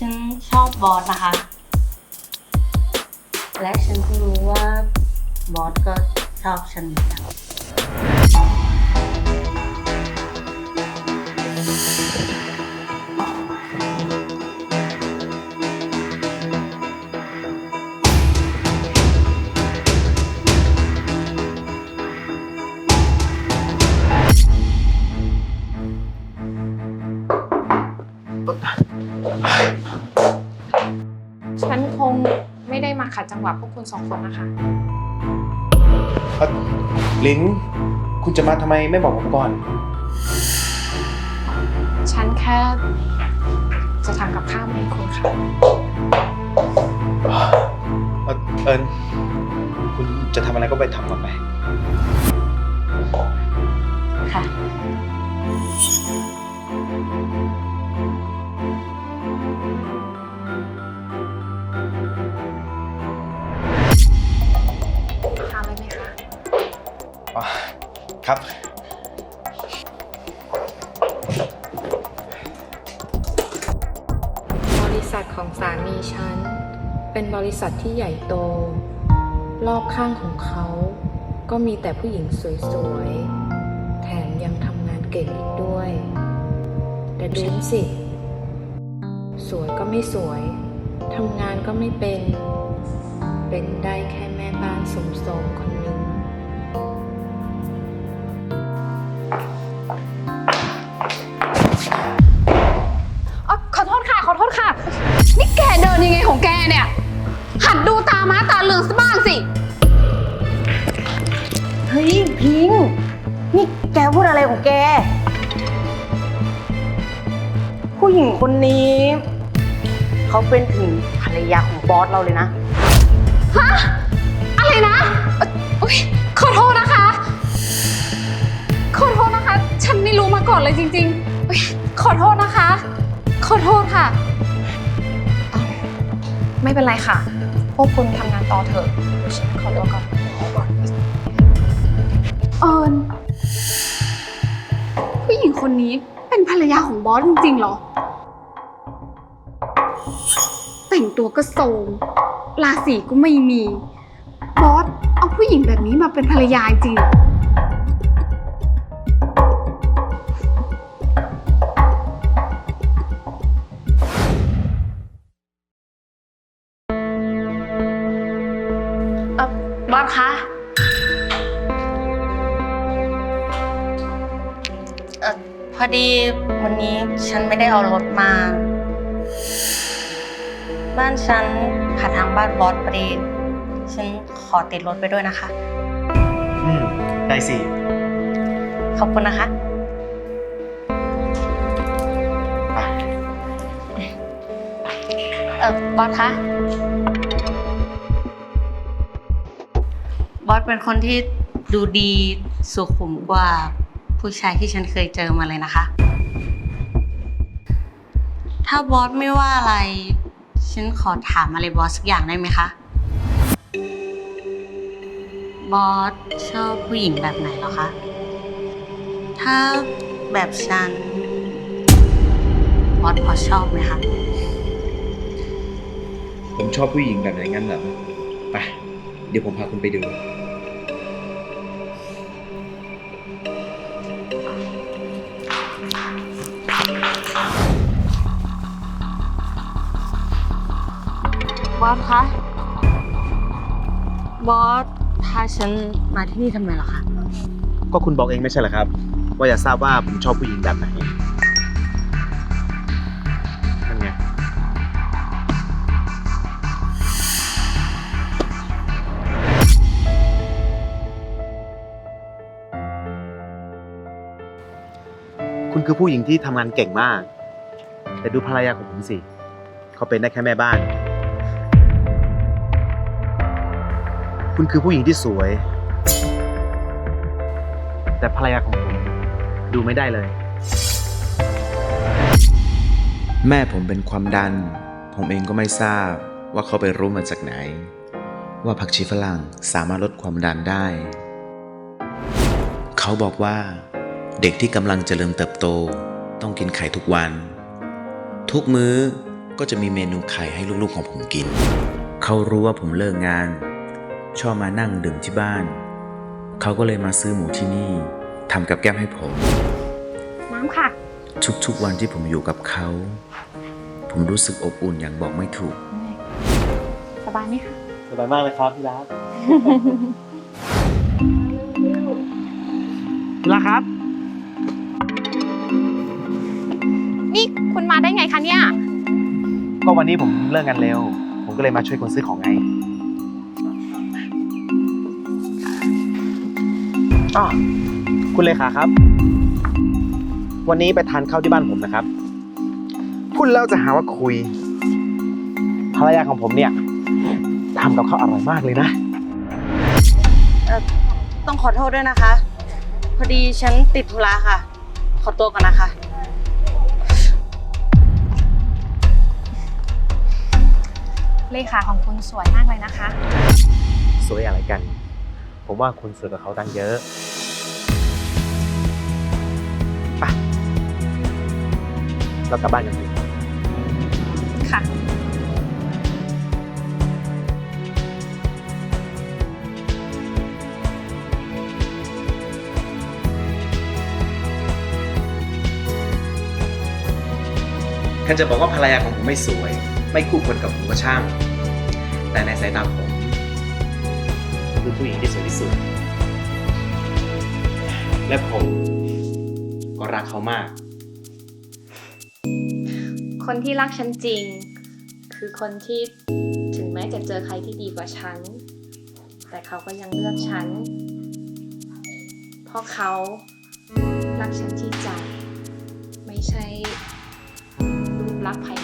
ฉันชอบบอสนะคะ และฉันก็รู้ว่าบอสก็ชอบฉันเหมือนกัน ฉันคงไม่ได้มาขัดจังหวะพวกคุณสองคนนะคะ เอ่อลินคุณจะมาทำไมไม่บอกผมก่อน ฉันแค่จะทำกับข้าวมาให้คุณค่ะ เอ่อเอิญคุณจะทำอะไรก็ไปทำก่อนไป ค่ะ ครับ บริษัทของสามีฉัน เป็นบริษัทที่ใหญ่โต รอบข้างของเขา ก็มีแต่ผู้หญิงสวยๆ แถมยังทำงานเก่งอีกด้วย แต่ดูฉันสิ สวยก็ไม่สวย ทำงานก็ไม่เป็น เป็นได้แค่แม่บ้านสมๆคน อ๋อขอโทษค่ะ ขอโทษค่ะ นี่แกเดินยังไงของแกเนี่ย หัดดูตาม้าตาเรืองสักบ้างสิ เฮ้ยพิงค์นี่แกพูดอะไรของแก ผู้หญิงคนนี้ เขาเป็นถึงภรรยาของบอสเราเลยนะ ฮะ อะไรนะ ก่อนเลยจริงๆอุ๊ยขอโทษนะคะ ขอโทษค่ะ ไม่เป็นไรค่ะ พวกคุณทำงานต่อเถอะเดี๋ยวฉันขอตัวก่อนเอิญผู้หญิงคนนี้เป็นภรรยาของบอสจริงๆเหรอ แต่งตัวก็โทรมราศีก็ไม่มี บอสเอาผู้หญิงแบบนี้มาเป็นภรรยาจริง พอดีวันนี้ฉันไม่ได้เอารถมา บ้านฉันผ่านทางบ้านบอสพอดีฉันขอติดรถไปด้วยนะคะ อืม ได้สิ ขอบคุณนะคะ ไป เออบอสคะบอสเป็นคนที่ดูดีสุขุมกว่า ผู้ชายที่ฉันเคยเจอมาเลยนะคะ ถ้าบอสไม่ว่าอะไร ฉันขอถามอะไรบอสสักอย่างได้ไหมคะ บอสชอบผู้หญิงแบบไหนเหรอคะ ถ้าแบบฉัน บอสพอชอบไหมคะ ผมชอบผู้หญิงแบบไหนงั้นเหรอ ไป เดี๋ยวผมพาคุณไปดู อสคะ บอสพาฉันมาที่นี่ทำไมเหรอคะ ก็คุณบอกเองไม่ใช่เหรอครับ ว่าอยากทราบว่าผมชอบผู้หญิงแบบไหนนั่นไงคุณคือผู้หญิงที่ทำงานเก่งมาก แต่ดูภรรยาของผมสิ เขาเป็นได้แค่แม่บ้าน คุณคือผู้หญิงที่สวย แต่ภรรยาของผมดูไม่ได้เลย แม่ผมเป็นความดัน ผมเองก็ไม่ทราบว่าเขาไปรู้มาจากไหน ว่าผักชีฝรั่งสามารถลดความดันได้ เขาบอกว่าเด็กที่กำลังเจริญเติบโตต้องกินไข่ทุกวัน ทุกมื้อก็จะมีเมนูไข่ให้ลูกๆของผมกิน เขารู้ว่าผมเลิกงาน ชอบมานั่งดื่มที่บ้าน เขาก็เลยมาซื้อหมูที่นี่ทำกับแก้มให้ผม น้ำค่ะ ทุกๆวันที่ผมอยู่กับเขา ผมรู้สึกอบอุ่นอย่างบอกไม่ถูก สบายไหมคะ สบายมากเลยครับพี่รักพี่รักครับ นี่คุณมาได้ไงคะเนี่ย ก็วันนี้ผมเลิกงานเร็ว ผมก็เลยมาช่วยคนซื้อของไง อ๋อคุณเลขาครับ วันนี้ไปทานข้าวที่บ้านผมนะครับ พูดแล้วจะหาว่าคุย ภรรยาของผมเนี่ยทำกับข้าวอร่อยมากเลยนะต้องขอโทษด้วยนะคะ พอดีฉันติดธุระค่ะ ขอตัวก่อนนะคะ เลขาของคุณสวยมากเลยนะคะ สวยอะไรกัน ผมว่าคุณสวยกว่าเขาตั้งเยอะ เรากลับบ้านกันเถอะค่ะ ท่านจะบอกว่าภรรยาของผมไม่สวย ไม่คู่ควรกับผมก็ช่าง แต่ในสายตาผมคือผู้หญิงที่สวยที่สุด และผมก็รักเขามาก คนที่รักฉันจริง คือคนที่ถึงแม้จะเจอใครที่ดีกว่าฉัน แต่เขาก็ยังเลือกฉัน เพราะเขารักฉันที่ใจ ไม่ใช่รูปลักษณ์ภาย